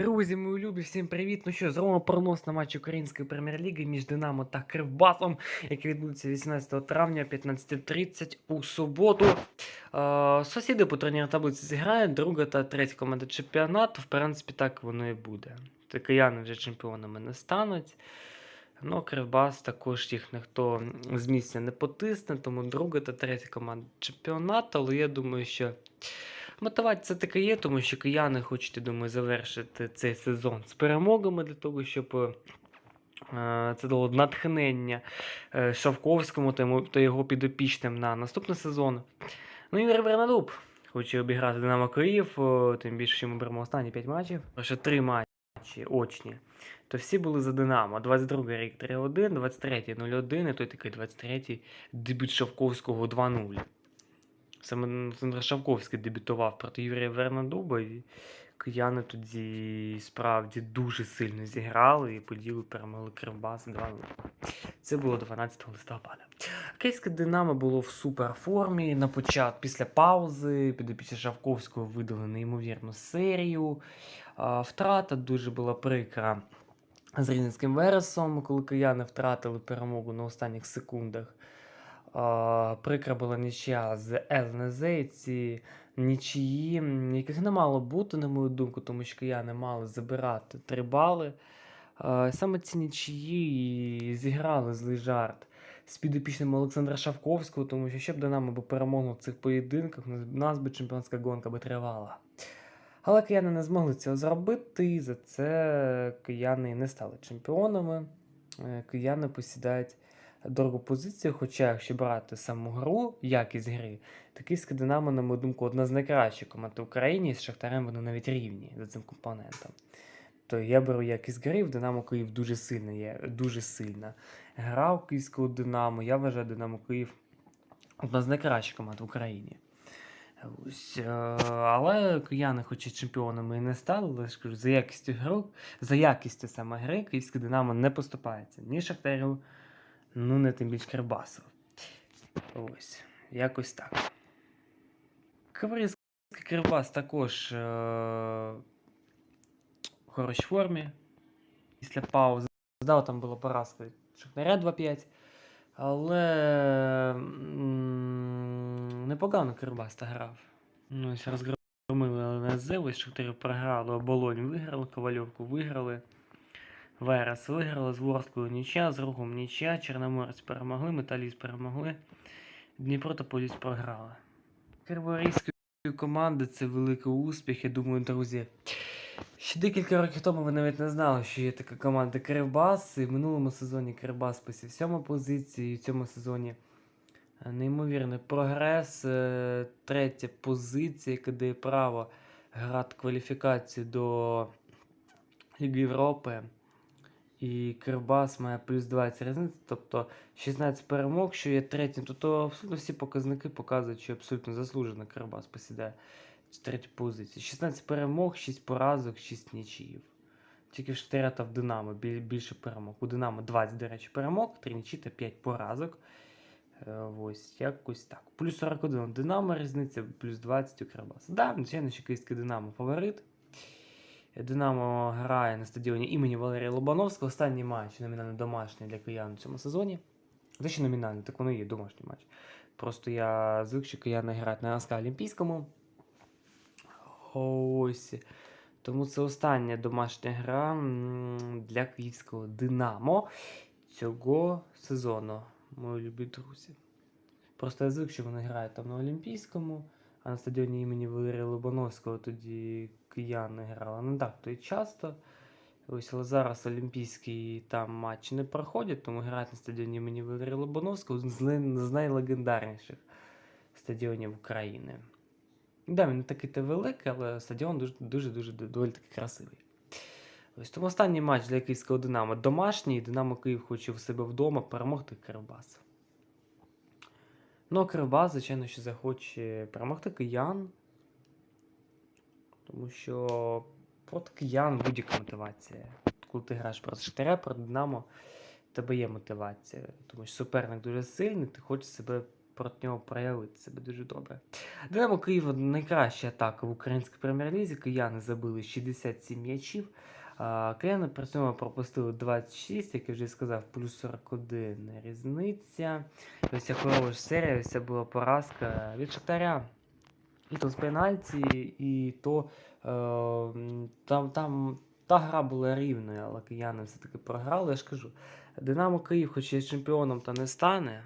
Друзі, мої любі, всім привіт. Ну що, зробимо пронос на матч Української прем'єр-ліги між Динамо та Кривбасом, який відбудеться 18 травня 15.30 у суботу. Е, сусіди по турнірній таблиці зіграють, друга та третя команда чемпіонату. В принципі, так воно і буде. Та кияни вже чемпіонами не стануть. Ну, Кривбас також їх ніхто з місця не потисне, тому друга та третя команда чемпіонату. Але я думаю, що мотивація така є, тому що кияни хочуть, я думаю, завершити цей сезон з перемогами для того, щоб е, це дало натхнення е, Шавковському та його підопічним на наступний сезон. Ну і Вернадуб хоче обіграти Динамо Київ, тим більше, що ми беремо останні 5 матчів. Лише 3 матчі очні. То всі були за Динамо. 22 рік 3-1, 23 0-1, і той такий 23 дебют Шавковського 2-0. Саме Олександр Шавковський дебютував проти Юрія Вернадуба, і кияни тоді справді дуже сильно зіграли і поділи перемогли Кривбас 2-0. Це було 12 листопада. Київське Динамо було в суперформі. На початку після паузи підопічні Шавковського видали неймовірну серію. Втрата дуже була прикра з Рівненським Вересом, коли кияни втратили перемогу на останніх секундах. Прикра була нічия з ЛНЗ. Ці нічиї, яких не мало бути, на мою думку, тому що кияни мали забирати три бали. Саме ці нічиї зіграли злий жарт з підопічним Олександра Шавковського, тому що щоб Динамо би перемогло в цих поєдинках, у нас би чемпіонська гонка би тривала. Але кияни не змогли цього зробити, і за це кияни не стали чемпіонами. Е, Кияни посідають дорогу позицію, хоча якщо брати саму гру, якість гри, то Київське Динамо, на мою думку, одна з найкращих команд в Україні, з Шахтарем вони навіть рівні за цим компонентом. То я беру якість гри, в Динамо Київ дуже сильна є, дуже сильна. Гра у Київського Динамо, я вважаю Динамо Київ одна з найкращих команд в Україні. Ось, е, але кияни, хоч і чемпіонами і не стали, але ж кажу, за якістю гри, за якістю саме гри, Київське Динамо не поступається ні Шахтарю, ну не тим більш Кривбасу. Ось, якось так. Каврійський Кривбас також е- в хорошій формі. Після паузи. Да, там була поразка Шахтаря 2-5. Але непогано Кривбас та грав. Ну, ось розгромили ЛНЗ, ось Шахтарів програли, Оболонь виграли, Ковальовку виграли. Верес виграли, з Ворською нічия, з Рухом нічия, Чорноморець перемогли, Металіст перемогли. Дніпро та Поліс програли. Криворізької команди це великий успіх, я думаю, друзі. Ще декілька років тому ви навіть не знали, що є така команда Кривбас. І в минулому сезоні Кривбас посів сьому позиції, і в цьому сезоні е, неймовірний прогрес. е, Третя позиція, яка дає право грати кваліфікацію до Ліги Європи. І Кривбас має плюс 20 різниць, тобто 16 перемог, що є третім. Тобто абсолютно всі показники показують, що абсолютно заслужено Кривбас посідає в третю позицію. 16 перемог, 6 поразок, 6 нічиїв. Тільки в Шахтаря та в Динамо більше перемог. У Динамо 20, до речі, перемог, 3 нічі та 5 поразок. Е, Ось, якось так. Плюс 41 у Динамо різниця, плюс 20 у Кривбаса. Да, звичайно, що київський Динамо фаворит. Динамо грає на стадіоні імені Валерія Лобановського. Останній матч номінально домашній для киян у цьому сезоні. Це ще номінальний, так воно і є домашній матч. Просто я звик, що кияни грають на СК Олімпійському. Ось. Тому це остання домашня гра для київського Динамо цього сезону, мої любі друзі. Просто я звик, що вони грають там на Олімпійському, а на стадіоні імені Валерія Лобановського тоді кияни грали. Не так то й часто. Ось, але зараз Олімпійський там матч не проходять, тому грають на стадіоні імені Валерія Лобановського з, найлегендарніших стадіонів України. Да, він не такий то великий, але стадіон дуже дуже дуже доволі таки красивий. Ось тому останній матч для київського Динамо домашній. Динамо Київ хоче в себе вдома перемогти Кривбас. Ну, а звичайно, що захоче перемогти киян. Тому що проти киян будь-яка мотивація. Коли ти граєш проти Шахтаря, проти Динамо, в тебе є мотивація. Тому що суперник дуже сильний, ти хочеш себе проти нього проявити себе дуже добре. Динамо Київ найкраща атака в українській прем'єр-лізі. Кияни забили 67 м'ячів. Кияни при цьому пропустили 26, як я вже сказав, плюс 41 різниця. Ось ця хороша серія, ось ця була поразка від Шахтаря. І то з пенальті, і то е, там, там та гра була рівною, але кияни все-таки програли. Я ж кажу, Динамо Київ, хоч і чемпіоном, то не стане.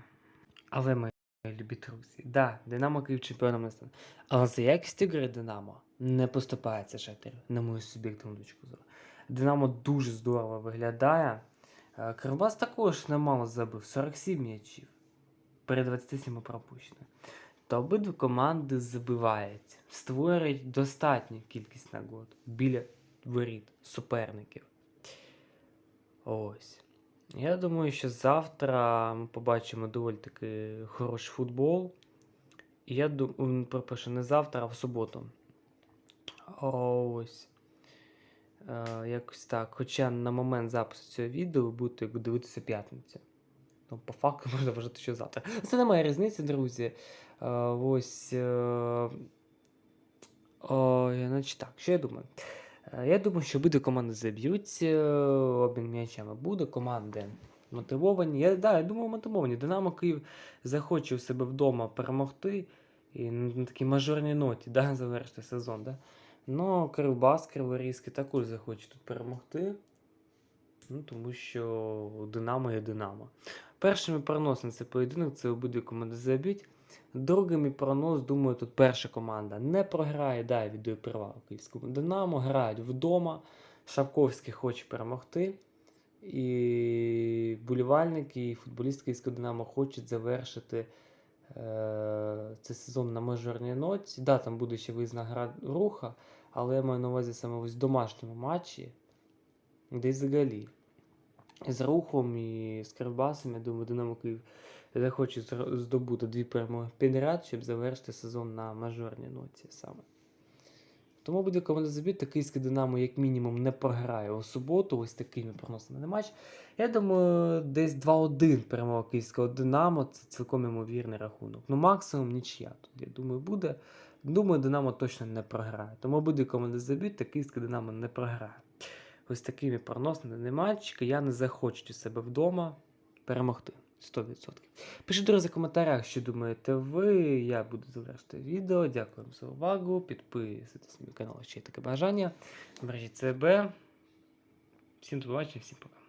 Але ми любі друзі. Да, Динамо Київ чемпіоном не стане. Але за якістю гри Динамо не поступається Шахтарю, на мою суб'єктивну точку зору. Динамо дуже здорово виглядає. Е, Кривбас також немало забив 47 м'ячів. Перед 27 пропущено. То обидві команди забивають, створюють достатню кількість нагод біля воріт суперників. Ось. Я думаю, що завтра ми побачимо доволі таки хороший футбол. І я думаю, перепрошую, не завтра, а в суботу. Ось. Е, якось так. Хоча на момент запису цього відео ви будете дивитися п'ятницю. Ну, по факту можна вважати, що завтра. Це немає різниці, друзі. Е, ось. Е, значить так, що я думаю? Я думаю, що обидві команди заб'ють, обмін м'ячами буде, команди мотивовані. Я, да, я думаю, мотивовані. Динамо Київ захоче у себе вдома перемогти і на такій мажорній ноті да, завершити сезон. Да? Ну, Кривбас, Криворізький також захоче тут перемогти. Ну, тому що Динамо є Динамо. Першими прогноз на цей поєдинок це обидві команди заб'ють. Другий мій прогноз, думаю, тут перша команда не програє, да, я віддаю перевагу київському Динамо, грають вдома. Шавковський хоче перемогти. І вболівальники, і футболісти київського Динамо хочуть завершити е- цей сезон на мажорній ноті. Да, там буде ще виїзна гра руха, але я маю на увазі саме ось в домашньому матчі, де взагалі. З рухом і з Кривбасом, я думаю, Динамо Київ захоче здобути дві перемоги підряд, щоб завершити сезон на мажорній ноті саме. Тому команда забити, київське Динамо, як мінімум, не програє у суботу, ось такими прогнозами на матч. Я думаю, десь 2-1 перемога київського Динамо, це цілком ймовірний рахунок. Ну, максимум нічия тут, я думаю, буде. Думаю, Динамо точно не програє. Тому забити, та київське Динамо не програє. Ось такими прогнозами на матч. Кияни захочуть у себе вдома перемогти. 100%. Пишіть, друзі, в коментарях, що думаєте ви. Я буду завершити відео. Дякую вам за увагу. Підписуйтесь на мій канал, якщо є таке бажання. Бережіть себе. Всім до побачення, всім пока.